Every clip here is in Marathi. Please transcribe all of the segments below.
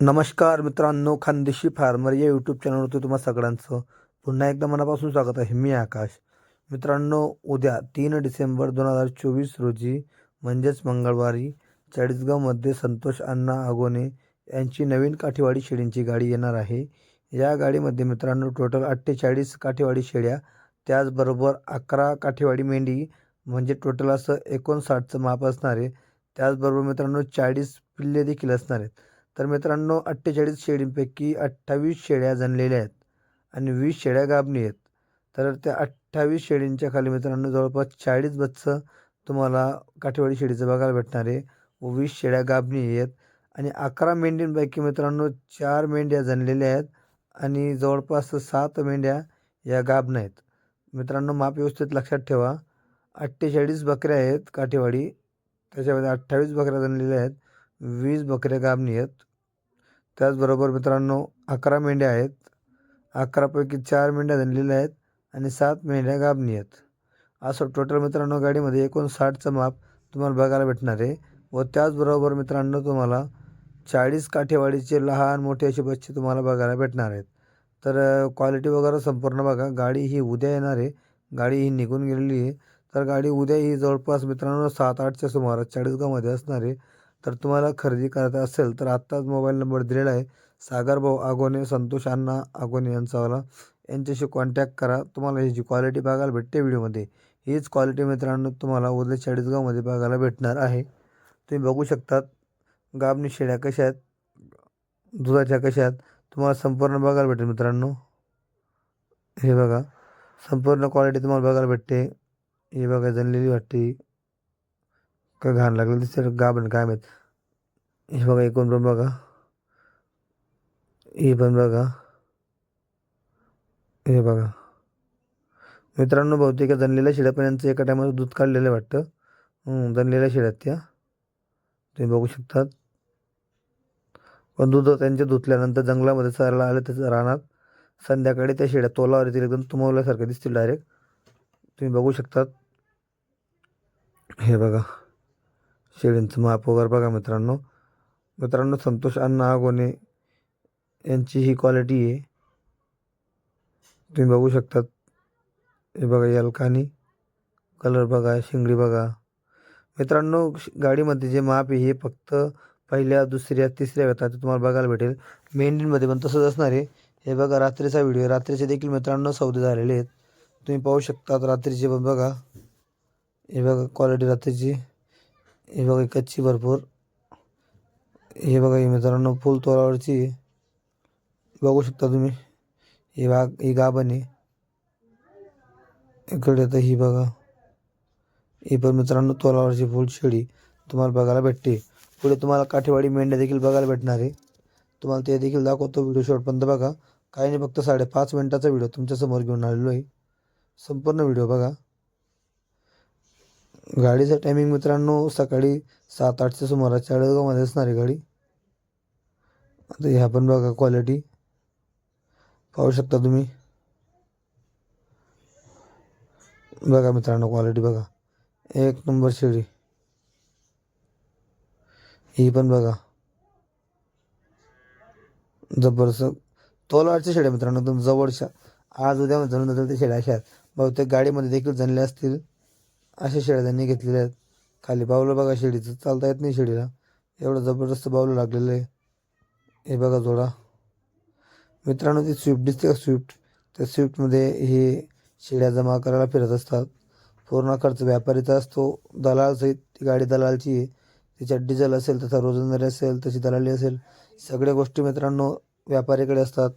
नमस्कार मित्रांनो खानदेशी फार्मर या यूट्यूब चॅनलवरती तुम्हा सगळ्यांचं पुन्हा एकदा मनापासून स्वागत आहे. मी आकाश. मित्रांनो उद्या तीन डिसेंबर दोन हजार चोवीस रोजी म्हणजेच मंगळवारी चाळीसगावमध्ये संतोष अण्णा आगोने यांची नवीन काठीवाडी शेळींची गाडी येणार आहे. या गाडीमध्ये मित्रांनो टोटल अठ्ठेचाळीस काठीवाडी शेळ्या त्याचबरोबर अकरा काठीवाडी मेंढी म्हणजे टोटल असं एकोणसाठचं माप असणार आहे. त्याचबरोबर मित्रांनो चाळीस पिल्ले देखील असणार आहेत. तर मित्रांनो अठ्ठेचाळीस शेळींपैकी अठ्ठावीस शेळ्या जणलेल्या आहेत आणि वीस शेळ्या गाभणी आहेत. तर त्या अठ्ठावीस शेळींच्या खाली मित्रांनो जवळपास चाळीस बच्चं तुम्हाला काठेवाडी शेळीचं बघायला भेटणार आहे. व वीस शेळ्या गाभणी आहेत आणि अकरा मेंढींपैकी मित्रांनो चार मेंढ्या जणलेल्या आहेत आणि जवळपास सात मेंढ्या या गाभण आहेत. मित्रांनो माप व्यवस्थित लक्षात ठेवा. अठ्ठेचाळीस बकऱ्या आहेत काठेवाडी. त्याच्यामध्ये अठ्ठावीस बकऱ्या जणलेल्या आहेत. वीस बकऱ्या गाभणी आहेत. त्याचबरोबर मित्रांनो अकरा मेंढ्या आहेत. अकरापैकी चार मेंढ्या जणलेल्या आहेत आणि सात मेंढ्या गाभणी आहेत. असं टोटल मित्रांनो गाडीमध्ये एकोणसाठचं माप तुम्हाला बघायला भेटणार आहे. व त्याचबरोबर मित्रांनो तुम्हाला चाळीस काठेवाडीचे लहान मोठे असे बच्चे तुम्हाला बघायला भेटणार आहेत. तर क्वालिटी वगैरे संपूर्ण बघा. गाडी ही उद्या येणार आहे. गाडी ही निघून गेलेली आहे. तर गाडी उद्या ही जवळपास मित्रांनो सात आठच्या सुमारास चाळीसगावमध्ये असणार आहे. तर तुम्हाला खरेदी करायचं असेल तर आत्ताच मोबाईल नंबर दिलेला आहे. सागरभाऊ आगोने संतोष अण्णा आगोने यांचावाला. यांच्याशी कॉन्टॅक्ट करा. तुम्हाला ही जी क्वालिटी बघायला भेटते व्हिडिओमध्ये. हीच क्वालिटी मित्रांनो तुम्हाला उदय चाळीसगावमध्ये बघायला भेटणार आहे. तुम्ही बघू शकतात. गाबणी शेळ्या कशा आहेत? दुधाच्या कशा आहेत? तुम्हाला संपूर्ण बघायला भेटेल मित्रांनो. हे बघा. संपूर्ण क्वालिटी तुम्हाला बघायला भेटते. हे बघा जनलेली वाटते काय घाण लागलं दिसते गाभण काय माहीत हे बघा एकूण पण बघा. हे पण बघा. हे बघा. मित्रांनो बहुतेक या जनलेल्या पण यांचं एका टायमाला दूध काढलेलं वाटतं. दणलेल्या जनलेल्या त्या. तुम्ही बघू शकतात. पण दूध त्यांच्या धुतल्यानंतर जंगलामध्ये चरायला आलं त्याचं रानात संध्याकाळी त्या शेड्या तोलावर येतील एकदम तुमवल्यासारखं दिसतील डायरेक्ट तुम्ही बघू शकतात. हे बघा. शेळींचं माप वगैरे बघा मित्रांनो. मित्रांनो संतोष अण्णा आगोने यांची ही क्वालिटी आहे. तुम्ही बघू शकतात. हे बघा यलकानी कलर बघा शिंगडी बघा. मित्रांनो श- गाडीमध्ये जे माप आहे हे फक्त पहिल्या दुसऱ्या तिसऱ्या वेतात तुम्हाला बघायला भेटेल. मेंढींमध्ये पण तसंच असणार आहे. हे बघा रात्रीचा व्हिडिओ रात्रीचे देखील मित्रांनो सौदे झालेले आहेत. तुम्ही पाहू शकतात रात्रीचे पण बघा. हे बघा क्वालिटी रात्रीची. हे बघा कच्ची भरपूर. हे बघा ही मित्रांनो फुल तोरावरची बघू शकता तुम्ही. ही बाग ही गाभण आहे. इकडे तर ही बघा. ही पण मित्रांनो तोलावरची फुल शेळी तुम्हाला बघायला भेटते. पुढे तुम्हाला काठेवाडी मेंढ्या देखील बघायला भेटणार आहे. तुम्हाला ते देखील दाखवतो व्हिडिओ शॉर्टपर्यंत बघा. काही नाही फक्त साडेपाच मिनिटाचा व्हिडिओ तुमच्यासमोर घेऊन आलेलो आहे. संपूर्ण व्हिडिओ बघा. गाडीचं टायमिंग मित्रांनो सकाळी सात आठच्या सुमारास चाळीसगावमध्ये असणार आहे गाडी. आता ह्या पण बघा क्वालिटी पाहू शकता तुम्ही. बघा मित्रांनो क्वालिटी बघा. एक नंबर शेळी ही पण बघा. जबरदस्त. तोलाडच्या शेळ्या मित्रांनो एकदम जवळच्या. आज उद्या जणून त्या शेळ्या अशा आहेत. बहुतेक गाडीमध्ये देखील जणल्या असतील. अशा शेळ्या त्यांनी घेतलेल्या आहेत. खाली बावलं बघा शेळीचं चालता येत नाही शेळीला. एवढं जबरदस्त बावलं लागलेलं आहे. हे बघा जोडा. मित्रांनो ती स्विफ्ट दिसते का स्विफ्ट त्या स्विफ्टमध्ये हे शेळ्या जमा करायला फिरत असतात. पूर्ण खर्च व्यापारीचा असतो. दलालसहित ती गाडी दलालची आहे. तिच्यात डिझेल असेल तसा रोजंदारी असेल तशी दलाली असेल सगळ्या गोष्टी मित्रांनो व्यापारीकडे असतात.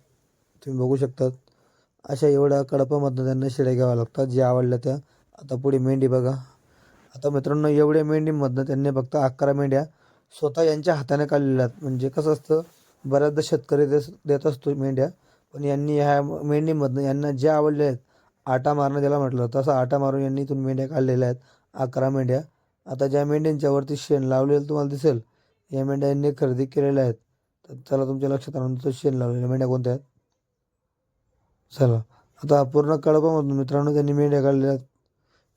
तुम्ही बघू शकतात. अशा एवढ्या कडपामधनं त्यांना शेळ्या घ्याव्या लागतात जे आवडल्या त्या. आता पुढे मेंढी बघा. आता मित्रांनो एवढ्या मेंढीमधनं त्यांनी फक्त अकरा मेंढ्या स्वतः यांच्या हाताने काढलेल्या आहेत. म्हणजे कसं असतं बऱ्याचदा शेतकरी देस देत असतो मेंढ्या पण यांनी ह्या मेंढीमधनं यांना ज्या आवडल्या आहेत आटा मारणं त्याला म्हटलं तसं आटा मारून यांनी इथून मेंढ्या काढलेल्या आहेत अकरा मेंढ्या. आता ज्या मेंढ्यांच्यावरती शेण लावलेलं तुम्हाला दिसेल या मेंढ्या यांनी खरेदी केलेल्या आहेत. तर चला तुमच्या लक्षात आणून शेण लावलेल्या मेंढ्या कोणत्या आहेत? चला. आता पूर्ण कळपामधून मित्रांनो त्यांनी मेंढ्या काढलेल्या आहेत.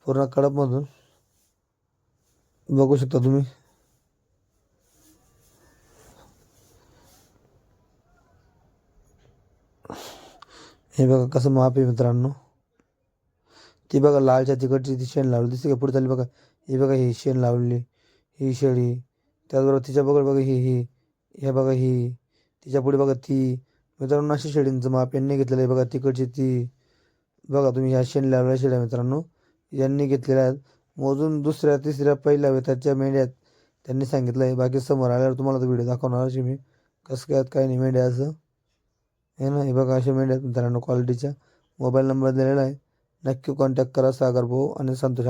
पूर्ण कडपमधून बघू शकता तुम्ही. हे बघा कसं माप आहे मित्रांनो. ती बघा लालच्या तिकडची ती शेण लावली. दिसते का पुढे चालली बघा. हे बघा ही शेण लावली ही शेळी त्याचबरोबर तिच्या बघा बघा ही ही. ह्या बघा ही. तिच्या पुढे बघा ती. मित्रांनो अशी शेळींचं माप यांनी घेतलेलं आहे बघा. तिकडची ती. बघा तुम्ही ह्या शेण लावल्या शेळ्या मित्रांनो. यांनी घेतलेल्या आहेत. मोजून दुसऱ्या तिसऱ्या पहिल्या वेताच्या मेंढ्यात त्यांनी सांगितलं आहे. बाकी समोर आल्यावर तुम्हाला तो व्हिडिओ दाखवणार अशी मी कसं काय काय नाही मेंढ्या असं. हे ना हे बघा अशा मेंढ्या आहेत मित्रांनो क्वालिटीच्या मोबाईल नंबर दिलेला आहे. नक्की कॉन्टॅक्ट करा सागर भाऊ आणि संतोष.